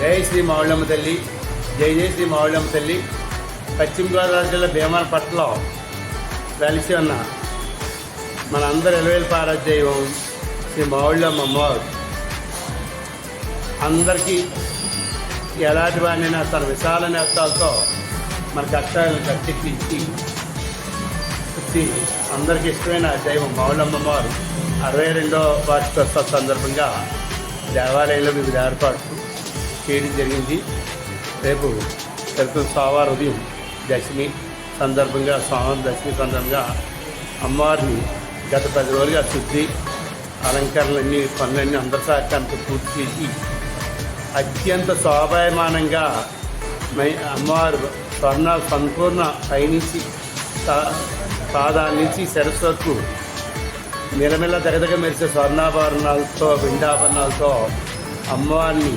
జై శ్రీ మావుళ్ళమ్మ తల్లి జై జై శ్రీ మావుళ్ళమ్మ తల్లి. పశ్చిమ గోదావరి జిల్లా భీమవరపట్నంలో వెలిసి ఉన్న మనందరి ఎలవేలు పారాధ్యయం శ్రీ మావుళ్ళమ్మ అమ్మవారు. అందరికీ ఎలాంటి వాడినైనా తన విశాల నేత్రాలతో మన కష్టాలను కట్టెక్కించి ఇచ్చి అందరికీ ఇష్టమైన దైవం మావుళ్ళమ్మ వారు అరవై రెండో వార్షికోత్సవ సందర్భంగా దేవాలయంలో వివిధ ఏర్పాట్లు చేయడం జరిగింది. రేపు రేపు సోమవారం ఉదయం దశమి సందర్భంగా స్వామి దశమి సందర్భంగా అమ్మవారిని గత పది రోజులుగా శుద్ధి అలంకరణలన్నీ పనులన్నీ అందరి సహకారంతో పూర్తి చేసి అత్యంత శోభాయమానంగా మై అమ్మవారు స్వర్ణ సంపూర్ణ పయనించి తా- పాదాల నుంచి శిరస్సు వరకు నిలమిల దగదగ మెరిసే స్వర్ణాభరణాలతో విండాభరణాలతో అమ్మవారిని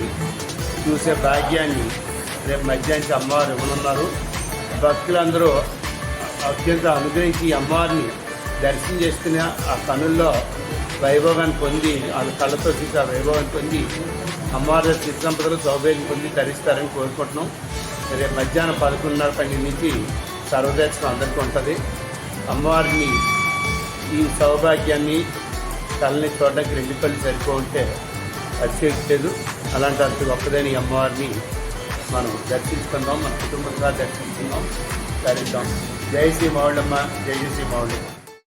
చూసే భాగ్యాన్ని రేపు మధ్యాహ్నం అమ్మవారు ఇవ్వనున్నారు. భక్తులందరూ అత్యంత అనుగ్రహించి అమ్మవారిని దర్శనం చేసుకుని ఆ కనుల్లో వైభవాన్ని పొంది వాళ్ళ కళ్ళతో చూసి ఆ వైభవాన్ని పొంది అమ్మవారి చిత్రంపదలు సౌభాగ్యం పొంది ధరిస్తారని కోరుకుంటున్నాం. రేపు మధ్యాహ్నం పదకొండున్నర పన్నెండు నుంచి సర్వదర్శనం అందరికీ ఉంటుంది. అమ్మవారిని ఈ సౌభాగ్యాన్ని తలని చూడడానికి రెండు కళ్ళు సరిపోతే అతిశయట్లేదు అలాంటి అంత ఒక్కదైన అమ్మవారిని మనం దర్శించుకుందాం మన కుటుంబంగా దర్శించుకుందాం ధరిద్దాం జై శ్రీ మౌళమ్మ జై శ్రీ మౌళమ్మ